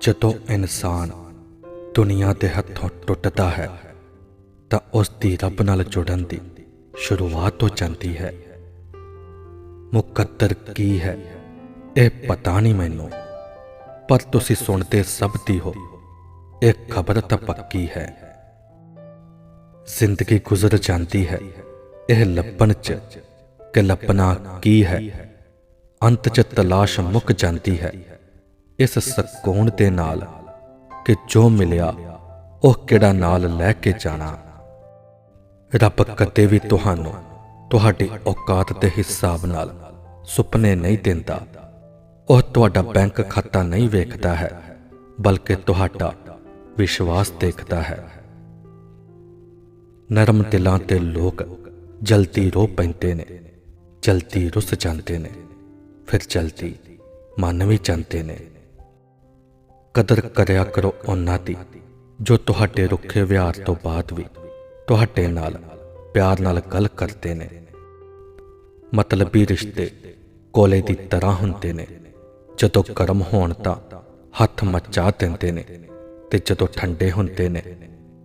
ਜਦੋਂ ਇਨਸਾਨ ਦੁਨੀਆ ਦੇ ਹੱਥੋਂ ਟੁੱਟਦਾ ਹੈ, ਤਾਂ ਉਸ ਦੀ ਰੱਬ ਨਾਲ ਜੁੜਨ ਦੀ ਸ਼ੁਰੂਆਤ ਹੋ ਜਾਂਦੀ ਹੈ। ਮੁਕੱਦਰ ਕੀ ਹੈ, ਇਹ ਪਤਾ ਨਹੀਂ ਮੈਨੂੰ, ਪਰ ਤੁਸੀਂ ਸੁਣਦੇ ਸਭ ਦੀ ਹੋ, ਇਹ ਖਬਰ ਤਾਂ ਪੱਕੀ ਹੈ। ਜ਼ਿੰਦਗੀ ਗੁਜ਼ਰ ਜਾਂਦੀ ਹੈ, ਇਹ ਲੱਭਣ ਚ ਕਿ ਲੱਭਣਾ ਕੀ ਹੈ, ਅੰਤ ਚ ਤਲਾਸ਼ ਮੁੱਕ ਜਾਂਦੀ ਹੈ। ਇਸ ਸਕੂਨ ਦੇ ਨਾਲ ਕਿ ਜੋ ਮਿਲਿਆ, ਉਹ ਕਿਹੜਾ ਨਾਲ ਲੈ ਕੇ ਜਾਣਾ? ਰੱਬ ਕਦੇ ਵੀ ਤੁਹਾਨੂੰ ਤੁਹਾਡੀ ਔਕਾਤ ਦੇ ਹਿਸਾਬ ਨਾਲ ਸੁਪਨੇ ਨਹੀਂ ਦਿੰਦਾ। ਉਹ ਤੁਹਾਡਾ ਬੈਂਕ ਖਾਤਾ ਨਹੀਂ ਵੇਖਦਾ ਹੈ, ਬਲਕਿ ਤੁਹਾਡਾ ਵਿਸ਼ਵਾਸ ਦੇਖਦਾ ਹੈ। ਨਰਮ ਦਿਲਾਂ ਤੇ ਲੋਕ ਜਲਦੀ ਰੋ ਪੈਂਦੇ ਨੇ, ਜਲਦੀ ਰੁੱਸ ਜਾਂਦੇ ਨੇ, ਫਿਰ ਜਲਦੀ ਮੰਨ ਵੀ ਜਾਂਦੇ ਨੇ। ਕਦਰ ਕਰਿਆ ਕਰੋ ਉਹਨਾਂ ਦੀ, ਜੋ ਤੁਹਾਡੇ ਰੁੱਖੇ ਵਿਹਾਰ ਤੋਂ ਬਾਅਦ ਵੀ ਤੁਹਾਡੇ ਨਾਲ ਪਿਆਰ ਨਾਲ ਗੱਲ ਕਰਦੇ ਨੇ। ਮਤਲਬੀ ਰਿਸ਼ਤੇ ਕੋਲੇ ਦੀ ਤਰ੍ਹਾਂ ਹੁੰਦੇ ਨੇ। ਜਦੋਂ ਗਰਮ ਹੋਣ ਤਾਂ ਹੱਥ ਮਚਾ ਦਿੰਦੇ ਨੇ ਤੇ ਜਦੋਂ ਠੰਡੇ ਹੁੰਦੇ ਨੇ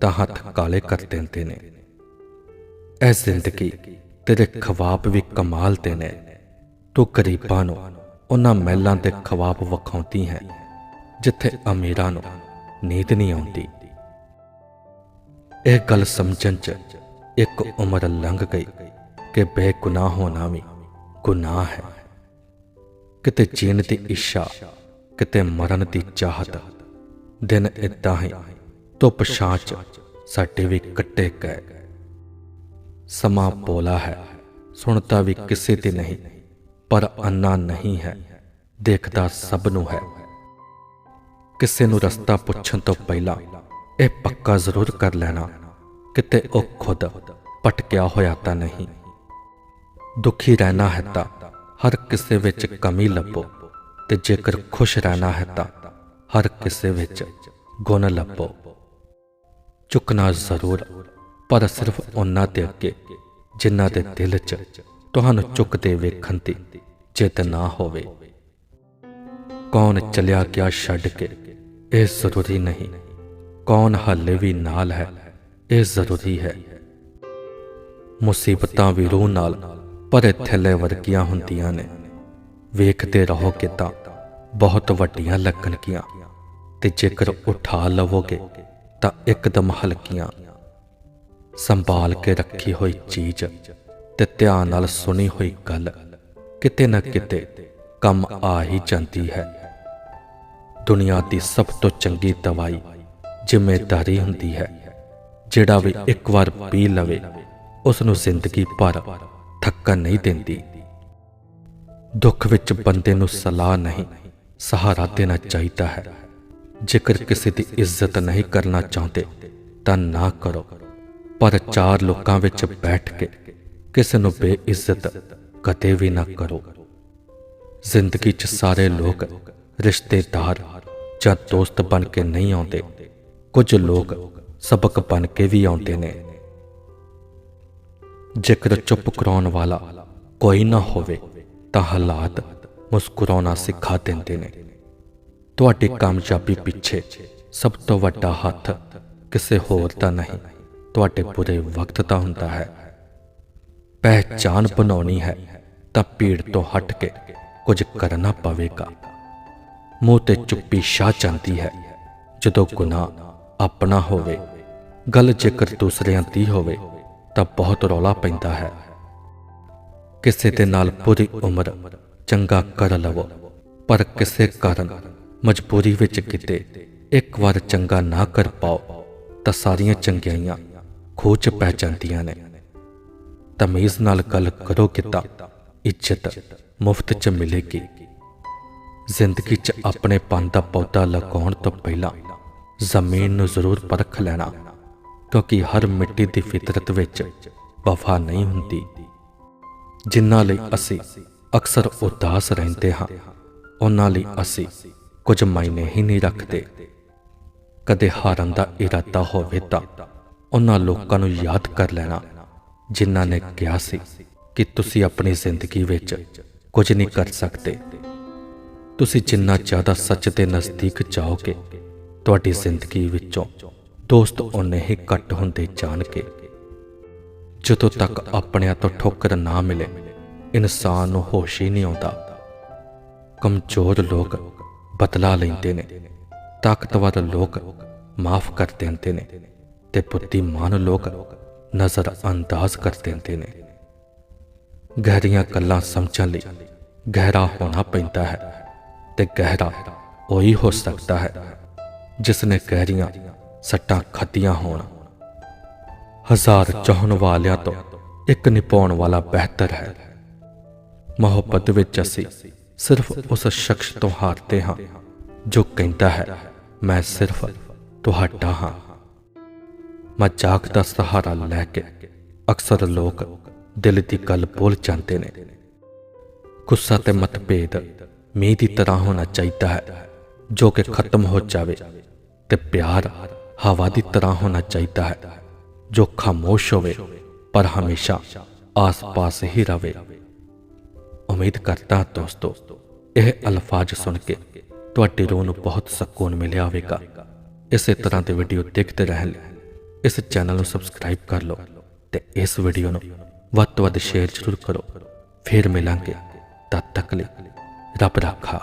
ਤਾਂ ਹੱਥ ਕਾਲੇ ਕਰ ਦਿੰਦੇ ਨੇ। ਇਹ ਜ਼ਿੰਦਗੀ ਤੇਰੇ ਖਵਾਬ ਵੀ ਕਮਾਲ ਦੇ ਨੇ। ਤੂੰ ਗਰੀਬਾਂ ਨੂੰ ਉਹਨਾਂ ਮਹਿਲਾਂ ਦੇ ਖਵਾਬ ਵਿਖਾਉਂਦੀ ਹੈ। ਜਿੱਥੇ ਅਮੀਰਾਂ ਨੂੰ ਨੀਂਦ ਨਹੀਂ ਆਉਂਦੀ। ਇਹ ਗੱਲ ਸਮਝਣ ਚ ਇੱਕ ਉਮਰ ਲੰਘ ਗਈ ਕਿ ਬੇਗੁਨਾਹ ਹੋਣਾ ਵੀ ਗੁਨਾਹ ਹੈ। ਕਿਤੇ ਜੀਣ ਦੀ ਇੱਛਾ, ਕਿਤੇ ਮਰਨ ਦੀ ਚਾਹਤ, ਦਿਨ ਇਦਾਂ ਹੀ ਧੁੱਪ ਛਾਂ ਚ ਸਾਡੇ ਵੀ ਕੱਟੇ ਗਏ। ਸਮਾਂ ਬੋਲਾ ਹੈ ਸੁਣਦਾ ਵੀ ਕਿਸੇ ਦੀ ਨਹੀਂ, ਪਰ ਅੰਨਾ ਨਹੀਂ ਹੈ, ਦੇਖਦਾ ਸਭ ਨੂੰ ਹੈ। ਕਿਸੇ ਨੂੰ ਰਸਤਾ ਪੁੱਛਣ ਤੋਂ ਪਹਿਲਾਂ ਇਹ ਪੱਕਾ ਜ਼ਰੂਰ ਕਰ ਲੈਣਾ ਕਿਤੇ ਉਹ ਖੁਦ ਭਟਕਿਆ ਹੋਇਆ ਤਾਂ ਨਹੀਂ। ਦੁਖੀ ਰਹਿਣਾ ਹੈ ਤਾਂ ਹਰ ਕਿਸੇ ਵਿੱਚ ਕਮੀ ਲੱਭੋ ਤੇ ਜੇਕਰ ਖੁਸ਼ ਰਹਿਣਾ ਹੈ ਤਾਂ ਹਰ ਕਿਸੇ ਵਿੱਚ ਗੁਣ ਲੱਭੋ। ਝੁਕਣਾ ਜ਼ਰੂਰ, ਪਰ ਸਿਰਫ ਉਹਨਾਂ ਦੇ ਅੱਗੇ ਜਿਨ੍ਹਾਂ ਦੇ ਦਿਲ 'ਚ ਤੁਹਾਨੂੰ ਝੁਕਦੇ ਵੇਖਣ ਦੀ ਜਿੱਤ ਨਾ ਹੋਵੇ। ਕੌਣ ਚਲਿਆ ਗਿਆ ਛੱਡ ਕੇ ਇਹ ਜ਼ਰੂਰੀ ਨਹੀਂ। ਕੌਣ ਹਾਲੇ ਵੀ ਨਾਲ ਹੈ, ਇਹ ਜ਼ਰੂਰੀ ਹੈ। ਮੁਸੀਬਤਾਂ ਵੀ ਰੂਹ ਨਾਲ ਭਰੇ ਥੱਲੇ ਵਰਗੀਆਂ ਹੁੰਦੀਆਂ ਨੇ। ਵੇਖਦੇ ਰਹੋਗੇ ਤਾਂ ਬਹੁਤ ਵੱਡੀਆਂ ਲੱਗਣਗੀਆਂ। ਤੇ ਜੇਕਰ ਉਠਾ ਲਵੋਗੇ, ਤਾਂ ਇੱਕਦਮ ਹਲਕੀਆਂ। ਸੰਭਾਲ ਕੇ ਰੱਖੀ ਹੋਈ ਚੀਜ਼ ਤੇ ਧਿਆਨ ਨਾਲ ਸੁਣੀ ਹੋਈ ਗੱਲ ਕਿਤੇ ਨਾ ਕਿਤੇ ਕੰਮ ਆ ਹੀ ਜਾਂਦੀ ਹੈ। ਦੁਨੀਆ ਦੀ ਸਭ ਤੋਂ ਚੰਗੀ ਦਵਾਈ ਜ਼ਿੰਮੇਦਾਰੀ ਹੁੰਦੀ ਹੈ, ਜਿਹੜਾ ਵੀ ਇੱਕ ਵਾਰ ਪੀ ਲਵੇ ਉਸ ਨੂੰ ਜ਼ਿੰਦਗੀ ਭਰ ਥੱਕਣ ਨਹੀਂ ਦਿੰਦੀ। ਦੁੱਖ ਵਿੱਚ ਬੰਦੇ ਨੂੰ ਸਲਾਹ ਨਹੀਂ, ਸਹਾਰਾ ਦੇਣਾ ਚਾਹੀਦਾ ਹੈ। ਜੇਕਰ ਕਿਸੇ ਦੀ ਇੱਜ਼ਤ ਨਹੀਂ ਕਰਨਾ ਚਾਹੁੰਦੇ, ਤਾਂ ਨਾ ਕਰੋ। ਪਰ ਚਾਰ ਲੋਕਾਂ ਵਿੱਚ ਬੈਠ ਕੇ ਕਿਸੇ ਨੂੰ ਬੇਇੱਜ਼ਤ ਕਦੇ ਵੀ ਨਾ ਕਰੋ। ਜ਼ਿੰਦਗੀ 'ਚ ਸਾਰੇ ਲੋਕ ਰਿਸ਼ਤੇਦਾਰ ਜਾਂ ਦੋਸਤ ਬਣ ਕੇ ਨਹੀਂ ਆਉਂਦੇ। ਕੁਝ ਲੋਕ ਸਬਕ ਬਣ ਕੇ ਵੀ ਆਉਂਦੇ ਨੇ। ਜੇਕਰ ਚੁੱਪ ਕਰਾਉਣ ਵਾਲਾ ਕੋਈ ਨਾ ਹੋਵੇ, ਤਾਂ ਹਾਲਾਤ ਮੁਸਕਰਾਉਣਾ ਸਿਖਾ ਦਿੰਦੇ ਨੇ। ਤੁਹਾਡੀ ਕਾਮਯਾਬੀ ਪਿੱਛੇ ਸਭ ਤੋਂ ਵੱਡਾ ਹੱਥ ਕਿਸੇ ਹੋਰ ਦਾ ਨਹੀਂ, ਤੁਹਾਡੇ ਬੁਰੇ ਵਕਤ ਦਾ ਹੁੰਦਾ ਹੈ। ਪਹਿਚਾਨ ਬਣਾਉਣੀ ਹੈ ਤਾਂ ਭੀੜ ਤੋਂ ਹਟ ਕੇ ਕੁਝ ਕਰਨਾ ਪਵੇਗਾ। ਮੂੰਹ ਤੇ ਚੁੱਪੀ ਛਾ ਜਾਂਦੀ ਹੈ। ਜਦੋਂ ਗੁਨਾਹ ਆਪਣਾ ਹੋਵੇ, ਗੱਲ ਜੇਕਰ ਦੂਸਰਿਆਂ ਦੀ ਹੋਵੇ, ਤਾਂ ਬਹੁਤ ਰੌਲਾ ਪੈਂਦਾ ਹੈ। ਕਿਸੇ ਦੇ ਨਾਲ ਪੂਰੀ ਉਮਰ ਚੰਗਾ ਕਰ ਲਵੋ, ਪਰ ਕਿਸੇ ਕਾਰਨ ਮਜਬੂਰੀ ਵਿੱਚ ਕਿਤੇ ਇੱਕ ਵਾਰ ਚੰਗਾ ਨਾ ਕਰ ਪਾਓ, ਤਾਂ ਸਾਰੀਆਂ ਚੰਗਿਆਈਆਂ ਖੋਹ ਪੈ ਜਾਂਦੀਆਂ ਨੇ। ਤਮੀਜ਼ ਨਾਲ ਗੱਲ ਕਰੋ ਤਾਂ ਇੱਜ਼ਤ ਮੁਫਤ 'ਚ ਮਿਲੇਗੀ। ਜ਼ਿੰਦਗੀ 'ਚ ਆਪਣੇ ਪੰਨ ਦਾ ਪੌਦਾ ਲਗਾਉਣ ਤੋਂ ਪਹਿਲਾਂ ਜ਼ਮੀਨ ਨੂੰ ਜ਼ਰੂਰ ਪਰਖ ਲੈਣਾ, ਕਿਉਂਕਿ ਹਰ ਮਿੱਟੀ ਦੀ ਫਿਤਰਤ ਵਿੱਚ ਵਫਾ ਨਹੀਂ ਹੁੰਦੀ। ਜਿਨ੍ਹਾਂ ਲਈ ਅਸੀਂ ਅਕਸਰ ਉਦਾਸ ਰਹਿੰਦੇ ਹਾਂ, ਉਹਨਾਂ ਲਈ ਅਸੀਂ ਕੁਝ ਮਾਇਨੇ ਹੀ ਨਹੀਂ ਰੱਖਦੇ। ਕਦੇ ਹਾਰਨ ਦਾ ਇਰਾਦਾ ਹੋਵੇ ਤਾਂ ਉਹਨਾਂ ਲੋਕਾਂ ਨੂੰ ਯਾਦ ਕਰ ਲੈਣਾ, ਜਿਨ੍ਹਾਂ ਨੇ ਕਿਹਾ ਸੀ ਕਿ ਤੁਸੀਂ ਆਪਣੀ ਜ਼ਿੰਦਗੀ ਵਿੱਚ ਕੁਝ ਨਹੀਂ ਕਰ ਸਕਦੇ। ਤੁਸੀਂ ਜਿੰਨਾ ਜ਼ਿਆਦਾ ਸੱਚ ਦੇ ਨਜ਼ਦੀਕ ਜਾਓਗੇ, ਤੁਹਾਡੀ ਜ਼ਿੰਦਗੀ ਵਿੱਚੋਂ ਦੋਸਤ ਓਨੇ ਹੀ ਘੱਟ ਹੁੰਦੇ ਜਾਣਗੇ। ਜਦੋਂ ਤੱਕ ਆਪਣਿਆਂ ਤੋਂ ਠੋਕਰ ਨਾ ਮਿਲੇ, ਇਨਸਾਨ ਨੂੰ ਹੋਸ਼ ਹੀ ਨਹੀਂ ਆਉਂਦਾ। ਕਮਜ਼ੋਰ ਲੋਕ ਬਦਲਾ ਲੈਂਦੇ ਨੇ, ਤਾਕਤਵਰ ਲੋਕ ਮਾਫ ਕਰ ਦਿੰਦੇ ਨੇ ਤੇ ਬੁੱਧੀਮਾਨ ਲੋਕ ਨਜ਼ਰ ਅੰਦਾਜ਼ ਕਰ ਦਿੰਦੇ ਨੇ। ਗਹਿਰੀਆਂ ਗੱਲਾਂ ਸਮਝਣ ਲਈ ਗਹਿਰਾ ਹੋਣਾ ਪੈਂਦਾ ਹੈ। ਤੇ ਗਹਿਰਾ ਉਹੀ ਹੋ ਸਕਦਾ ਹੈ ਜਿਸ ਨੇ ਗਹਿਰੀਆਂ ਸੱਟਾਂ ਖਾਧੀਆਂ ਹੋਣ। ਹਜ਼ਾਰ ਚਾਹਣ ਵਾਲਿਆਂ ਤੋਂ ਇੱਕ ਨਿਪਾਉਣ ਵਾਲਾ ਬਿਹਤਰ ਹੈ। ਮੁਹੱਬਤ ਵਿੱਚ ਅਸੀਂ ਸਿਰਫ ਉਸ ਸ਼ਖਸ ਤੋਂ ਹਾਰਦੇ ਹਾਂ, ਜੋ ਕਹਿੰਦਾ ਹੈ, ਮੈਂ ਸਿਰਫ ਤੁਹਾਡਾ ਹਾਂ। ਮਜ਼ਾਕ ਦਾ ਸਹਾਰਾ ਲੈ ਕੇ ਅਕਸਰ ਲੋਕ ਦਿਲ ਦੀ ਗੱਲ ਬੋਲ ਜਾਂਦੇ ਨੇ। ਗੁੱਸਾ ਤੇ ਮਤਭੇਦ ਮੀਂਹ ਦੀ ਤਰ੍ਹਾਂ ਹੋਣਾ ਚਾਹੀਦਾ ਹੈ ਜੋ ਕਿ ਖਤਮ ਹੋ ਜਾਵੇ ਤੇ ਪਿਆਰ ਹਵਾ ਦੀ ਤਰ੍ਹਾਂ ਹੋਣਾ ਚਾਹੀਦਾ ਹੈ ਜੋ ਖਾਮੋਸ਼ ਹੋਵੇ ਪਰ ਹਮੇਸ਼ਾ ਆਸ-ਪਾਸ ਹੀ ਰਵੇ ਉਮੀਦ ਕਰਦਾ ਦੋਸਤੋ ਇਹ ਅਲਫਾਜ਼ ਸੁਣ ਕੇ ਤੁਹਾਡੀ ਰੂਹ ਨੂੰ ਬਹੁਤ ਸਕੂਨ ਮਿਲਿਆ ਹੋਵੇਗਾ ਇਸੇ ਤਰ੍ਹਾਂ ਦੇ ਵੀਡੀਓ ਦੇਖਦੇ ਰਹਿਣ ਲਈ ਇਸ ਚੈਨਲ ਨੂੰ ਸਬਸਕ੍ਰਾਈਬ ਕਰ ਲਓ ਤੇ ਇਸ ਵੀਡੀਓ ਨੂੰ ਵੱਧ ਤੋਂ ਵੱਧ ਸ਼ੇਅਰ ਜ਼ਰੂਰ ਕਰੋ ਫਿਰ ਮਿਲਾਂਗੇ ਤਦ ਤੱਕ ਲਈ ਰੱਬ ਰਾਖਾ